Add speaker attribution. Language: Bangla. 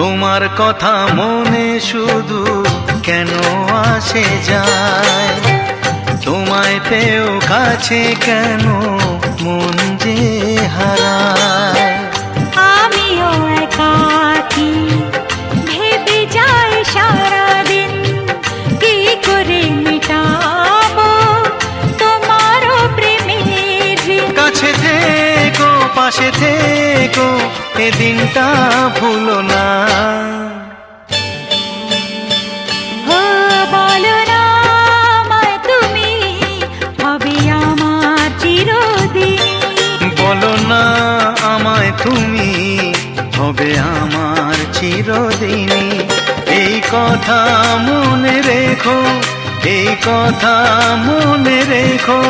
Speaker 1: তোমার কথা মনে শুধু কেন আসে যায়? তোমায় পেও কাছে কেন মন যে হারায়?
Speaker 2: আমিও একাকি ভেবে যাই সারাদিন। কি করে মেটাবো তোমারও প্রেমের।
Speaker 1: কাছে থেকো পাশে থেকো এ দিনটা ভুলো না।
Speaker 2: না আমায় তুমি হবে আমার
Speaker 1: চিরদিনই। এই কথা মনে রেখো এই কথা মনে রেখো।